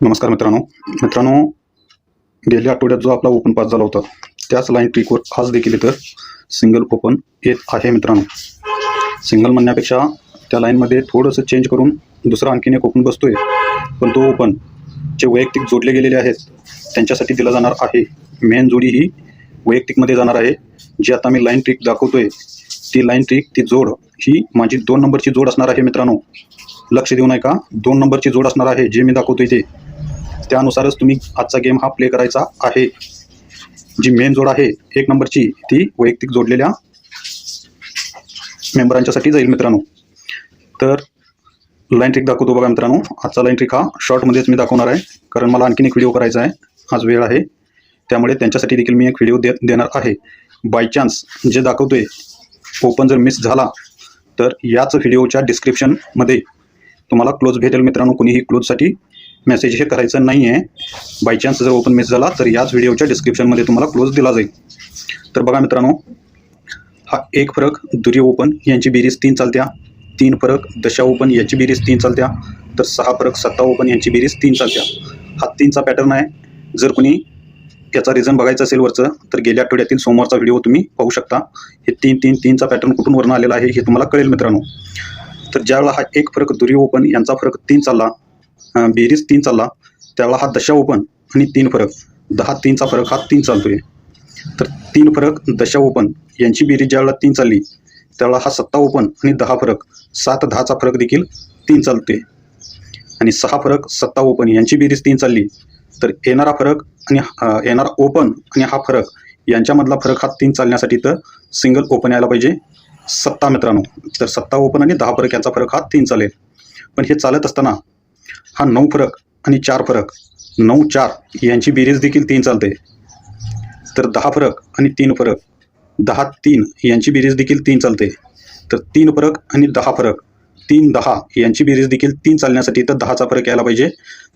नमस्कार मित्रांनो. मित्रांनो गेल्या आठवड्यात जो आपला ओपन पास झाला होता त्याच लाईन ट्रिकवर आज देखील इथं सिंगल ओपन येत आहे मित्रांनो. सिंगल म्हणण्यापेक्षा त्या लाईनमध्ये थोडंसं चेंज करून दुसरा आणखीन एक ओपन बसतोय. पण तो ओपन जे वैयक्तिक जोडले गेलेले आहेत त्यांच्यासाठी दिला जाणार आहे. मेन जोडी ही वैयक्तिकमध्ये जाणार आहे. जी आता मी लाईन ट्रिक दाखवतोय ती लाईन ट्रिक ती जोड ही माझी दोन नंबरची जोड असणार आहे मित्रांनो. लक्ष देऊ नये का दोन नंबरची जोड असणार आहे जे मी दाखवतोय ते. त्यानुसारच तुम्ही आजचा गेम हा प्ले करायचा आहे. जी मेन जोड आहे एक नंबरची ती वैयक्तिक जोडलेल्या मेंबरांच्यासाठी जाईल मित्रांनो. तर लाईन ट्रिक दाखवतो बघा मित्रांनो. आजचा लाईन ट्रिक हा शॉर्टमध्येच मी दाखवणार आहे. कारण मला आणखीन एक व्हिडिओ करायचा आहे. आज वेळ आहे. त्यामुळे त्यांच्यासाठी देखील मी एक व्हिडिओ दे देणार आहे. बाय चान्स जे दाखवतोय ओपन जर मिस झाला तर याच व्हिडिओच्या डिस्क्रिप्शनमध्ये तुम्हाला क्लोज भेटेल मित्रांनो. कुणीही क्लोजसाठी मेसेज हे करायचं नाही आहे बाय चान्स जर ओपन मेसेज झाला तर याच व्हिडिओच्या डिस्क्रिप्शनमध्ये तुम्हाला क्लोज दिला जाईल. तर बघा मित्रांनो हा एक फरक दुरी ओपन यांची बेरीज तीन चालत्या. तीन फरक दशा ओपन याची बेरीज तीन चालत्या. तर सहा फरक सत्ता ओपन यांची बेरीज तीन चालत्या. हा तीनचा पॅटर्न आहे. जर कुणी याचा रिझन बघायचं असेल वरचं तर गेल्या आठवड्यातील सोमवारचा व्हिडिओ तुम्ही पाहू शकता. हे तीन तीन तीनचा पॅटर्न कुठून वरून आलेला आहे हे तुम्हाला कळेल मित्रांनो. तर ज्यावेळेला हा एक फरक दुरी ओपन यांचा फरक तीन चालला बेरीज तीन चालला. त्याला हा दशा ओपन आणि तीन फरक. दहा तीनचा फरक हा तीन चालतोय. तर तीन फरक दशा ओपन यांची बेरीज ज्यावेळेला तीन चालली त्यावेळेला हा सत्ता ओपन आणि दहा फरक. सात दहाचा फरक देखील तीन चालतोय. आणि सहा फरक सत्ता ओपन यांची बेरीज तीन चालली. तर येणारा फरक आणि येणारा ओपन आणि हा फरक यांच्यामधला फरक हा तीन चालण्यासाठी तर सिंगल ओपन यायला पाहिजे. सत्ता मित्रांनो. तर सत्ता ओपन आणि दहा फरक यांचा फरक हा तीन चालेल. पण हे चालत असताना हा नऊ फरक आणि चार फरक. नऊ चार यांची बेरीज देखील तीन चालते. तर दहा फरक आणि तीन फरक. दहा तीन यांची बेरीज देखील तीन चालते. तर तीन फरक आणि दहा फरक. तीन दहा यांची बेरीज देखील तीन चालण्यासाठी तर दहाचा फरक यायला पाहिजे.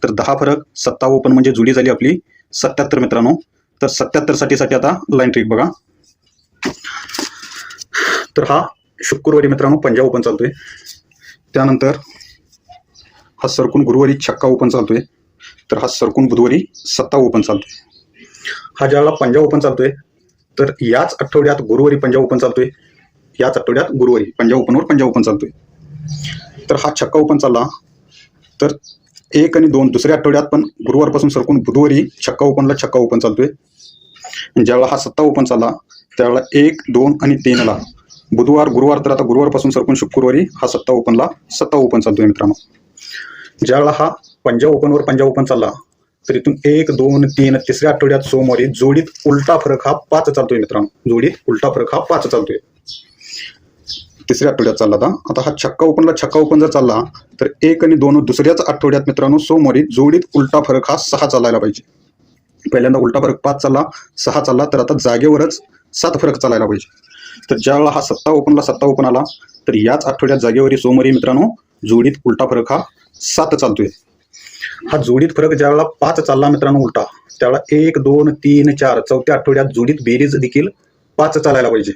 तर दहा फरक सत्ता ओपन म्हणजे जुडी झाली आपली. सत्याहत्तर मित्रांनो. तर सत्याहत्तरसाठी साठी आता लाईन ट्रिक बघा. तर हा शुक्रवारी मित्रांनो पंजाब ओपन चालतोय. त्यानंतर हा सरकून गुरुवारी छक्का ओपन चालतोय. तर हा सरकून बुधवारी सत्ता ओपन चालतोय. हा ज्याला पंजाब ओपन चालतोय तर याच आठवड्यात गुरुवारी पंजाब ओपन चालतोय. याच आठवड्यात गुरुवारी पंजाब ओपनवर पंजाब ओपन चालतोय. तर हा छक्का ओपन चालला. तर एक आणि दोन दुसऱ्या आठवड्यात पण गुरुवारपासून सरकून बुधवारी छक्का ओपनला छक्का ओपन चालतोय. आणि ज्यावेळेला हा सत्ता ओपन चालला त्यावेळेला एक दोन आणि तीनला बुधवार गुरुवार तर आता गुरुवारपासून सरकून शुक्रवारी हा सत्ता ओपनला सत्ता ओपन चालतोय मित्रांनो. ज्यावेळेला हा पंजाब ओपनवर पंजाब ओपन चालला तर इथून एक दोन तीन तिसऱ्या आठवड्यात सोमवारी जोडीत उलटा फरक हा पाच चालतोय मित्रांनो. जोडीत उलटा फरक हा पाच चालतोय. तिसऱ्या आठवड्यात चालला आता. आता हा छक्का ओपनला छक्का ओपन जर चालला तर एक आणि दोन दुसऱ्याच आठवड्यात मित्रांनो सोमवारी जोडीत उलटा फरक हा सहा चालायला पाहिजे. पहिल्यांदा उलटा फरक पाच चालला सहा चालला तर आता जागेवरच सात फरक चालायला पाहिजे. तर ज्यावेळेला हा सत्ता ओपनला सत्ता ओपन आला तर याच आठवड्यात जागेवरी सोमवारी मित्रांनो जोडीत उलटा फरक हा सात चालतोय. हा जोडीत फरक ज्यावेळेला पाच चालला मित्रांनो उलटा त्यावेळेला एक दोन तीन चार चौथ्या आठवड्यात जोडीत बेरीज देखील पाच चालायला पाहिजे.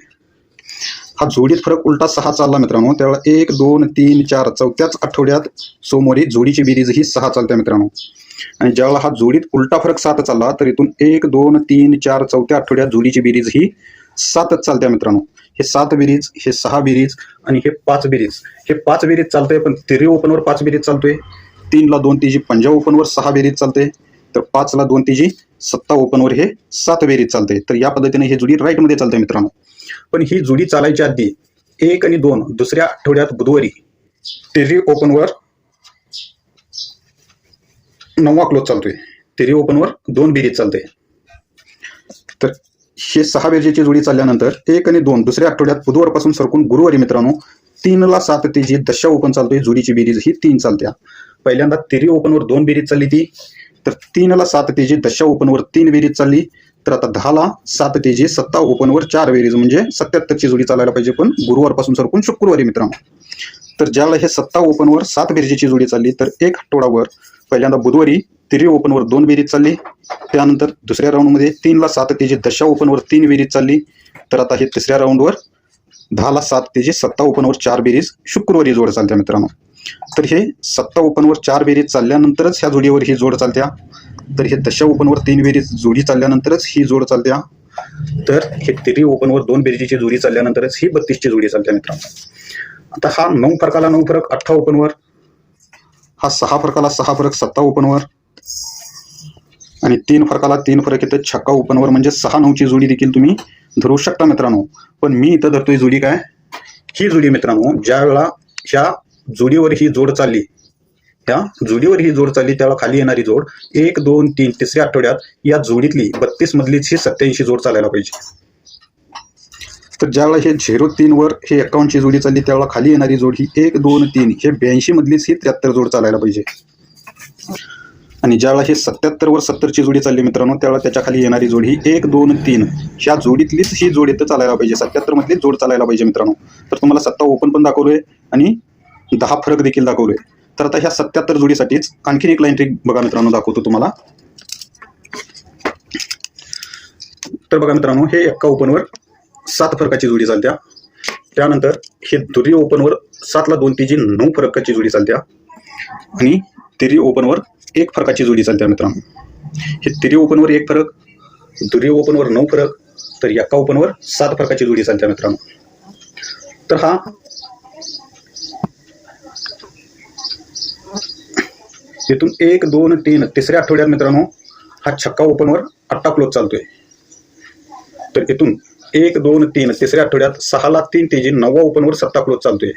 हा जोडीत फरक उलटा सहा चालला मित्रांनो त्यावेळेला एक दोन तीन चार चौथ्याच आठवड्यात सोमवारी जोडीची बेरीज ही सहा चालते मित्रांनो. आणि ज्यावेळेला हा जोडीत उलटा फरक सात चालला तर इथून एक दोन तीन चार चौथ्या आठवड्यात जोडीची बेरीज ही सातच चालते मित्रांनो. हे सात बिरीज हे सहा बिरीज आणि हे पाच बिरीज. हे पाच बिरीज चालतंय पण तिरी ओपनवर पाच बिरीज चालतोय. तीनला दोन तिजी पंजाब ओपनवर सहा बेरीज चालते तर पाचला दोन तिजी सत्ता ओपनवर हे सात बेरीज चालते तर या पद्धतीने हे जुडी राईटमध्ये चालते मित्रांनो. पण ही जुडी चालायच्या आधी एक आणि दोन दुसऱ्या आठवड्यात बुधवारी तिरी ओपनवर नववा क्लोज चालतोय. तिरी ओपनवर दोन बेरीज चालते तर हे सहा बेरजेची जोडी चालल्यानंतर एक आणि दोन दुसऱ्या आठवड्यात बुधवारपासून सरकून गुरुवारी मित्रांनो तीनला सात ते जी दशा ओपन चालतोय जोडीची बेरीज ही तीन चालत्या. पहिल्यांदा तिरी ओपनवर दोन बेरीज चालली ती तर तीनला सात ते जी दशा ओपनवर तीन बेरीज चालली तर आता दहाला सात ते जी सत्ता ओपनवर चार बेरीज म्हणजे सत्याहत्तरची जोडी चालायला पाहिजे पण गुरुवारपासून सरकून शुक्रवारी मित्रांनो. तर ज्याला हे सत्ता ओपनवर सात बेरजेची जोडी चालली तर एक आठवडावर पहिल्यांदा बुधवारी तिरी ओपनवर दोन विहिरीत चालली. त्यानंतर दुसऱ्या राऊंडमध्ये तीनला सात तेजी दशा ओपनवर तीन विहिरीत चालली. तर आता हे तिसऱ्या राऊंडवर दहाला सात तेजी सत्ता ओपनवर चार बेरीज शुक्रवारी जोड चालत्या मित्रांनो. तर हे सत्ता ओपनवर चार बेरीज चालल्यानंतरच ह्या जोडीवर ही जोड चालत्या. तर हे दशा ओपनवर तीन बेरीज जोडी चालल्यानंतरच ही जोड चालत्या. तर हे तिरी ओपनवर दोन बेरीजीची जोडी चालल्यानंतरच ही बत्तीसची जोडी चालते मित्रांनो. आता हा नऊ फरकाला नऊ फरक अठरा ओपनवर हा सहा फरकाला सहा फरक सत्ता ओपनवर आणि तीन फरकाला तीन फरक येतं छक्का ओपनवर. म्हणजे सहा नऊची जोडी देखील तुम्ही धरू शकता मित्रांनो. पण मी इथं धरतोय जोडी काय? ही जोडी मित्रांनो ज्यावेळेला ह्या जोडीवर ही जोड चालली त्या जोडीवर ही जोड चालली त्यावेळेला खाली येणारी जोड एक दोन तीन तिसऱ्या आठवड्यात या जोडीतली बत्तीस मधलीच ही सत्याऐंशी जोड चालायला पाहिजे. तर ज्यावेळेला हे झिरो तीनवर हे एकावन्नची जोडी चालली त्यावेळेला खाली येणारी जोड ही एक दोन तीन हे ब्याऐंशी मधलीच ही त्र्याहत्तर जोड चालायला पाहिजे. आणि ज्यावेळेला हे सत्याहत्तरवर सत्तरची जोडी चालली मित्रांनो त्यावेळेला त्याच्याखाली येणारी जोड ही एक दोन तीन. ह्या जोडीतलीच ही जोड इथं चालायला पाहिजे सत्याहत्तर मधलीच जोड चालायला पाहिजे मित्रांनो. तर तुम्हाला सत्ता ओपन पण दाखवलोय आणि दहा फरक देखील दाखवलोय. तर आता ह्या सत्याहत्तर जोडीसाठीच आणखीन एक लाईन ट्रिक बघा मित्रांनो दाखवतो तुम्हाला. तर बघा मित्रांनो हे एक्का ओपनवर सात फरकाची जोडी चालत्या. त्यानंतर हे दुरी ओपनवर सातला दोन तीजी नऊ फरकाची जोडी चालत्या. आणि तिरी ओपनवर एक फरकाची जोडी चालत्या मित्रांनो. हे तिरी ओपनवर एक फरक दुरी ओपनवर नऊ फरक तर एक्का ओपनवर सात फरकाची जोडी चालत्या मित्रांनो. तर हा इथून एक दोन तीन तिसऱ्या आठवड्यात मित्रांनो हा छक्का ओपनवर अट्टा क्लोज चालतोय. तर इथून एक दोन तीन तिसऱ्या आठवड्यात सहाला तीन तेजी नववा ओपनवर सत्ता क्लोज चालतोय.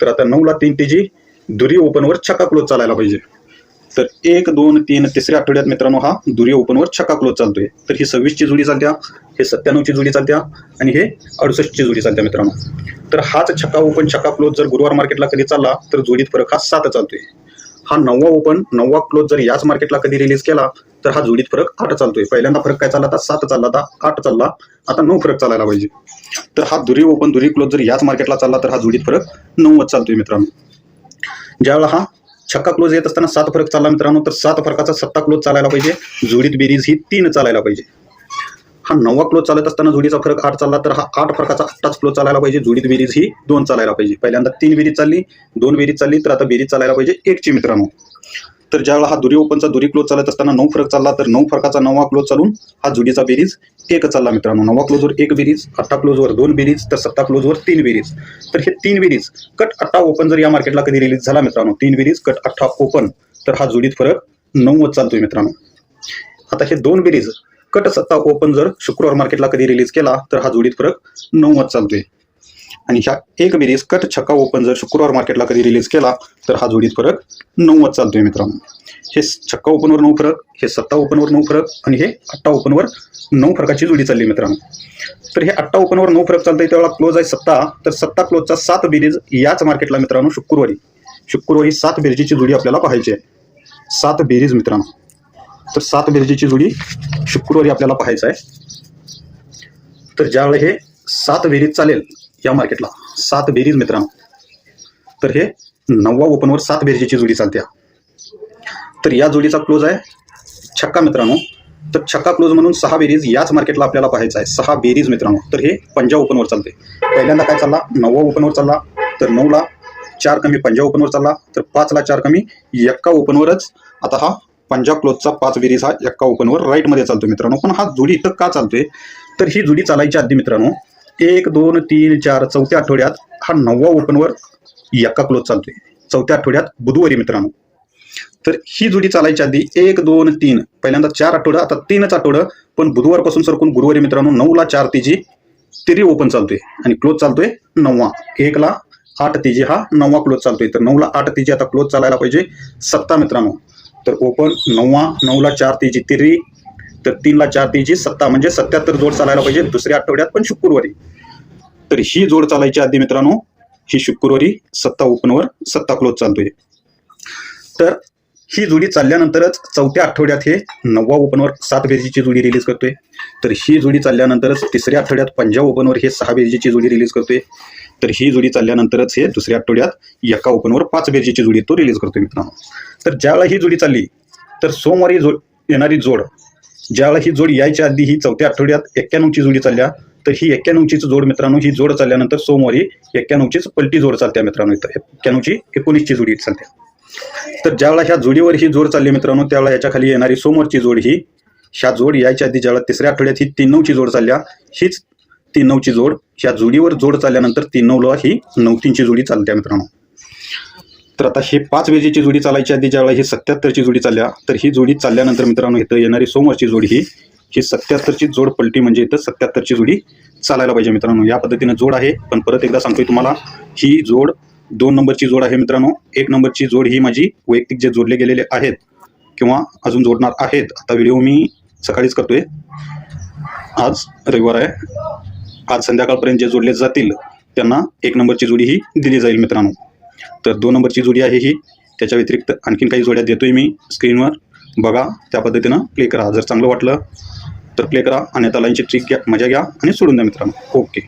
तर आता नऊला तीन तेजी दुरी ओपनवर छक्का क्लोज चालायला पाहिजे. तर एक दोन तीन तिसऱ्या आठवड्यात मित्रांनो हा दुरी ओपनवर छक्का क्लोज चालतोय. तर ही सव्वीसची जुडी चालत्या हे सत्त्याण्णवची जुडी चालत्या आणि हे अडुसष्टची जुडी चालत्या मित्रांनो. तर हाच छक्का ओपन छक्का क्लोज जर गुरुवार मार्केटला कधी चालला तर जुडीत फरक हा सात चालतोय. हा नववा ओपन नववा क्लोज जर याच मार्केटला कधी रिलीज केला तर हा जोडीत फरक आठ चालतोय. पहिल्यांदा फरक काय चालला होता? सात चालला होता. आठ चालला. आता नऊ फरक चालायला पाहिजे. तर हा दुरी ओपन दुरी क्लोज जर याच मार्केटला चालला तर हा जोडीत फरक नऊच चालतोय मित्रांनो. ज्यावेळेला हा छक्का क्लोज येत असताना सात फरक चालला मित्रांनो तर सात फरकाचा सत्ता क्लोज चालायला पाहिजे. जोडीत बेरीज ही तीन चालायला पाहिजे. हा नववा क्लोज चालत असताना जोडीचा फरक आठ चालला तर हा आठ फरकाचा आठटाच क्लोज चालायला पाहिजे. जोडीत बेरीज ही दोन चालायला पाहिजे. पहिल्यांदा तीन बेरीज चालली दोन बेरीज चालली तर आता बेरीज चालायला पाहिजे एकची मित्रांनो. तर ज्यावेळेला हा दुरी ओपनचा दुरी क्लोज चालत असताना नऊ फरक चालला तर नऊ फरकाचा नववा क्लोज चालून हा जुडीचा बेरीज एक चालला मित्रांनो. नववा क्लोजवर एक बेरीज अठ्ठा क्लोजवर दोन बेरीज तर सत्ता क्लोजवर तीन बेरीज. तर हे तीन बेरीज कट अठ्ठा ओपन जर या मार्केटला कधी रिलीज झाला मित्रांनो तीन बेरीज कट अठ्ठा ओपन तर हा जुडीत फरक नऊच चालतोय मित्रांनो. आता हे दोन बेरीज कट सत्ता ओपन जर शुक्रवार मार्केटला कधी रिलीज केला तर हा जोडीत फरक नऊच चालतोय. आणि ह्या एक बेरीज कट छक्का ओपन जर शुक्रवार मार्केटला कधी रिलीज केला तर हा जोडीत फरक नव्वद चालतोय मित्रांनो. हे छक्का ओपनवर नऊ फरक हे सत्ता ओपनवर नऊ फरक आणि हे अठ्ठा ओपनवर नऊ फरकाची जोडी चालली मित्रांनो. तर हे अठ्ठा ओपनवर नऊ फरक चालतंय त्यावेळेला क्लोज आहे सत्ता. तर सत्ता क्लोजचा सात बेरीज याच मार्केटला मित्रांनो शुक्रवारी. शुक्रवारी सात बेरजीची जोडी आपल्याला पाहायची आहे. सात बेरीज मित्रांनो. तर सात बेरजीची जोडी शुक्रवारी आपल्याला पाहायचं आहे. तर ज्यावेळेला हे सात बेरीज चालेल या मार्केटला सात बेरीज मित्रांनो. तर हे नववा ओपनवर सात बेरजेची जोडी चालते तर या जोडीचा क्लोज आहे. छक्का मित्रांनो तर छक्का क्लोज म्हणून सहा बेरीज याच मार्केटला आपल्याला पाहायचं आहे. सहा बेरीज मित्रांनो तर हे पंजाब ओपनवर चालते. पहिल्यांदा काय चालला? नववा ओपनवर चालला. तर नऊला चार कमी पंजाब ओपनवर चालला. तर पाचला चार कमी एक्का ओपनवरच आता हा पंजाब क्लोजचा पाच बेरीज हा एक्का ओपनवर राईटमध्ये चालतो मित्रांनो. पण हा जोडी इथं का चालतोय? तर ही जोडी चालायची आधी मित्रांनो एक दोन तीन चार चौथ्या आठवड्यात हा नववा ओपनवर एका क्लोज चालतोय. चौथ्या आठवड्यात बुधवारी मित्रांनो. तर ही जोडी चालायच्या आधी एक दोन तीन पहिल्यांदा चार आठवडं आता तीनच आठवडं पण बुधवारपासून सरकून गुरुवारी मित्रांनो नऊला चार तेजी तिरी ओपन चालतोय. आणि क्लोज चालतोय नववा. एकला आठ तिजी हा नववा क्लोज चालतोय. तर नऊला आठ तिजी आता क्लोज चालायला पाहिजे सत्ता मित्रांनो. तर ओपन नववा नऊला चार तेजी तिरी तर तीनला चार तेजी सत्ता म्हणजे सत्याहत्तर जोड चालायला पाहिजे दुसऱ्या आठवड्यात पण शुक्रवारी. तर ही जोड चालायची आधी मित्रांनो ही शुक्रवारी सत्ता ओपनवर सत्ता क्लोज चालतोय. तर ही जोडी चालल्यानंतरच चौथ्या आठवड्यात हे नववा ओपनवर सात बेजीची जोडी रिलीज करतोय. तर ही जोडी चालल्यानंतरच तिसऱ्या आठवड्यात पंजाब ओपनवर हे सहा बेजीची जोडी रिलीज करतोय. तर ही जोडी चालल्यानंतरच हे दुसऱ्या आठवड्यात एका ओपनवर पाच बेजीची जोडी तो रिलीज करतोय मित्रांनो. तर ज्यावेळा ही जोडी चालली तर सोमवारी जो येणारी जोड ज्यावेळा ही जोडी यायच्या आधी ही चौथ्या आठवड्यात एक्क्याण्णवची जोडी चालल्या तर ही एक्क्याण्णवचीच जोड मित्रांनो ही जोड चालल्यानंतर सोमवारी एक्क्याण्णवचीच पलटी जोड चालते मित्रांनो इथं. एक्क्याण्णवची एकोणीसची जोडी चालते तर ज्यावेळेला ह्या जोडीवर ही जोड चालली मित्रांनो त्यावेळेला याच्या खाली येणारी सोमवारची जोड ही ह्या जोड यायच्या आधी ज्यावेळेला तिसऱ्या आठवड्यात ही तीन नऊची जोड चालल्या हीच तीन नऊची जोड ह्या जोडीवर जोड चालल्यानंतर तीन नऊला ही नऊ तीनची जोडी चालते मित्रांनो. तर आता हे पाच वेजीची जोडी चालायची आधी ज्यावेळेला ही सत्याहत्तरची जोडी चालल्या तर ही जोडी चालल्यानंतर मित्रांनो इथं येणारी सोमवारची जोडी ही ही सत्याहत्तरची जोड पलटी म्हणजे इथं सत्याहत्तरची जोडी चालायला पाहिजे मित्रांनो. या पद्धतीनं जोड आहे पण परत एकदा सांगतोय तुम्हाला ही जोड दोन नंबरची जोड आहे मित्रांनो. एक नंबरची जोड ही माझी वैयक्तिक जे जोडले गेलेले आहेत किंवा अजून जोडणार आहेत आता व्हिडिओ मी सकाळीच करतोय. आज रविवार आहे. आज संध्याकाळपर्यंत जे जोडले जातील त्यांना एक नंबरची जोडी ही दिली जाईल मित्रांनो. तर दोन नंबरची जोडी आहे ही. त्याच्या व्यतिरिक्त आणखीन काही जोड्या देतोय मी स्क्रीनवर. बघा त्या पद्धतीनं क्लिक करा. जर चांगलं वाटलं तर प्ले करा आणि आता लाईनची ट्रिक घ्या मजा घ्या आणि सोडून द्या मित्रांनो. ओके